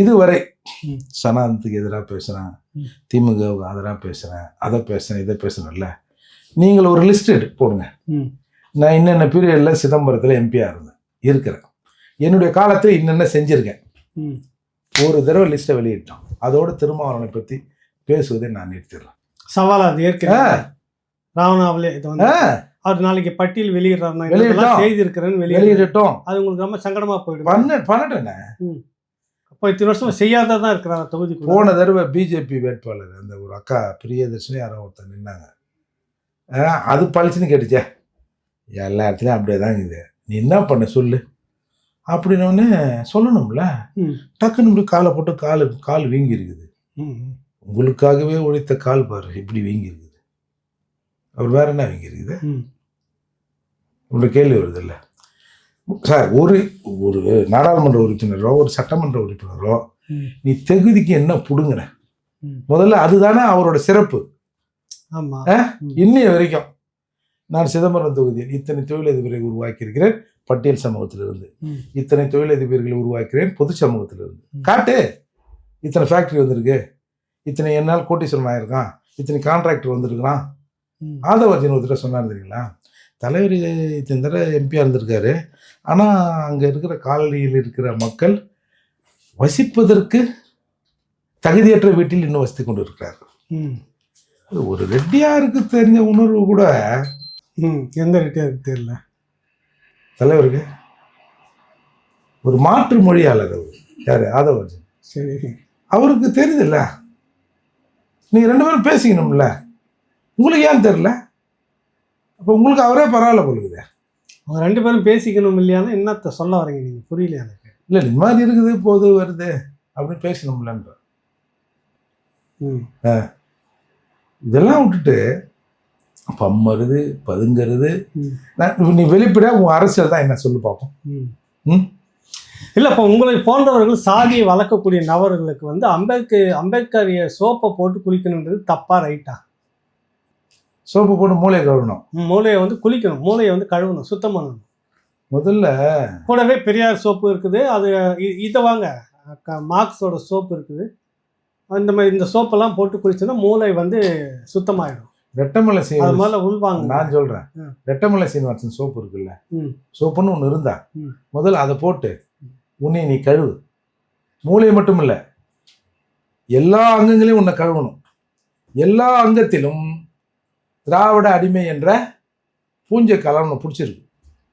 இதுவரை. சனாதனத்துக்கு எதிராக பேசுகிறேன். திமுகவுக்கு ஆதரவாக பேசுகிறேன் அதை பேசுகிறேன் இதை பேசுகிறேன்ல நீங்கள் ஒரு லிஸ்ட் எடுத்து போடுங்க. நான் இன்னென்ன பீரியடில் சிதம்பரத்தில் எம்பியாக இருந்தேன் இருக்கிறேன். என்னுடைய காலத்தில் இன்னென்ன செஞ்சுருக்கேன். ஒரு தடவை லிஸ்ட்டை வெளியிட்டோம். அதோட திருமாவளவனை பற்றி பேசுவதை நான் நிறுத்திடுறேன். சவால் அது ஏற்கனவே ராவணாவிலே இது வந்து அவர் நாளைக்கு பட்டியல் வெளியிடுறாருன்னா வெளியிட்டோம். இதெல்லாம் செய்தி இருக்கிறேன்னு வெளியிட்டு வெளியிடட்டும் அது உங்களுக்கு ரொம்ப சங்கடமா போயிடும் பண்ண பண்ணட்டேனே இப்போ இத்தனை வருஷம் செய்யாததான் இருக்கிறார் தொகுதி போன தடவை பிஜேபி வேட்பாளர் அந்த ஒரு அக்கா பிரியதர்ஷினி யாரோ ஒருத்தர் நின்னாங்க. ஆ, அது பளிச்சுன்னு கேட்டுச்சே. எல்லா இடத்துலையும் அப்படியே தான் இருக்குது நீ என்ன பண்ண சொல்லு. அப்படின்னோடனே சொல்லணும்ல. டக்குன்னு இப்படி காலை போட்டு கால் கால் வீங்கி இருக்குது உங்களுக்காகவே உழைத்த கால் பாரு இப்படி வீங்கி இருக்குது அவர் வேற என்ன வீங்கி இருக்குது உங்களோட கேள்வி வருது இல்லை? சார் ஒரு ஒரு நாடாளுமன்ற உறுப்பினரோ ஒரு சட்டமன்ற உறுப்பினரோ நீ தகுதிக்கு என்ன புடுங்குற. முதல்ல அதுதானே அவரோட சிறப்பு. இன்னைய வரைக்கும் நான் சிதம்பரம் தொகுதியில் இத்தனை தொழிலதிபரை உருவாக்கியிருக்கிறேன் பட்டியல் சமூகத்திலிருந்து. இத்தனை தொழிலதிபர்களை உருவாக்கிறேன் பொது சமூகத்திலிருந்து. காட்டு. இத்தனை ஃபேக்டரி வந்திருக்கு. இத்தனை என்னால் கோட்டீஸ்வரன் ஆயிருக்கான். இத்தனை கான்ட்ராக்டர் வந்திருக்கிறான். ஆதவர்ஜன் ஒருத்தர் சொன்னார் தெரியுங்களா? தலைவர் இத்தனை தடவை எம்பியாக இருந்திருக்காரு. ஆனால் அங்கே இருக்கிற காலனியில் இருக்கிற மக்கள் வசிப்பதற்கு தகுதியற்ற வீட்டில் இன்னும் வசித்து கொண்டு இருக்கிறார்கள் ம். அது ஒரு ரெட்டியாருக்கு தெரிஞ்ச உணர்வு கூட. ம். எந்த ரேட்டே இருக்கு தெரியல. தலைவருக்கு ஒரு மாற்று மொழியாளர் அவர். யாரு? ஆதவர்ஜன். சரி. அவருக்கு தெரியுதுல்ல? நீங்க ரெண்டு பேரும் பேசிக்கணும்ல? உங்களுக்கு ஏன் தெரியல? அப்போ உங்களுக்கு அவரே பரவாயில்ல போலுக்குது அவங்க ரெண்டு பேரும் பேசிக்கணும் இல்லையானா என்னத்த சொல்ல வரீங்க நீங்க? புரியல எனக்கு? இல்லை இந்த மாதிரி இருக்குது போது வருது. அப்படின்னு பேசணும்லன்ற. ம். இதெல்லாம் விட்டுட்டு பம்மருது பதுங்கிறது. நான் நீ வெளிப்படையா உன் அரசியல் தான் என்ன சொல்லு பார்ப்போம் ம். ம். இல்ல இப்போ உங்களை போன்றவர்கள் சாதியை வளர்க்கக்கூடிய நபர்களுக்கு வந்து அம்பேத்கர் அம்பேத்கரிய சோப்பை போட்டு குளிக்கணுன்றது தப்பா ரைட்டா? சோப்பு போட்டு மூளையை கழுவணும். மூளையை வந்து குளிக்கணும். மூளையை வந்து கழுவணும் சுத்தம் பண்ணணும். முதல்ல கூடவே பெரியார் சோப்பு இருக்குது. அது இதை வாங்க. மார்க்ஸோட சோப்பு இருக்குது. அந்த மாதிரி இந்த சோப்பெல்லாம் போட்டு குளிச்சோன்னா மூளை வந்து சுத்தமாயிடும். ரெட்டமலை அது சீனிவாசன் முதல்ல உள்வாங்க நான் சொல்றேன். ம். ரெட்டமலை சீனிவாசன் சோப்பு இருக்குல்ல. சோப்புன்னு ஒன்று இருந்தா. முதல்ல அதை போட்டு உன்னை நீ கழுவு. மூளையை மட்டும் இல்ல எல்லா அங்கங்களையும் உன்னை கழுவணும். எல்லா அங்கத்திலும் திராவிட அடிமை என்ற பூஞ்சை கலம் பிடிச்சிருக்கு.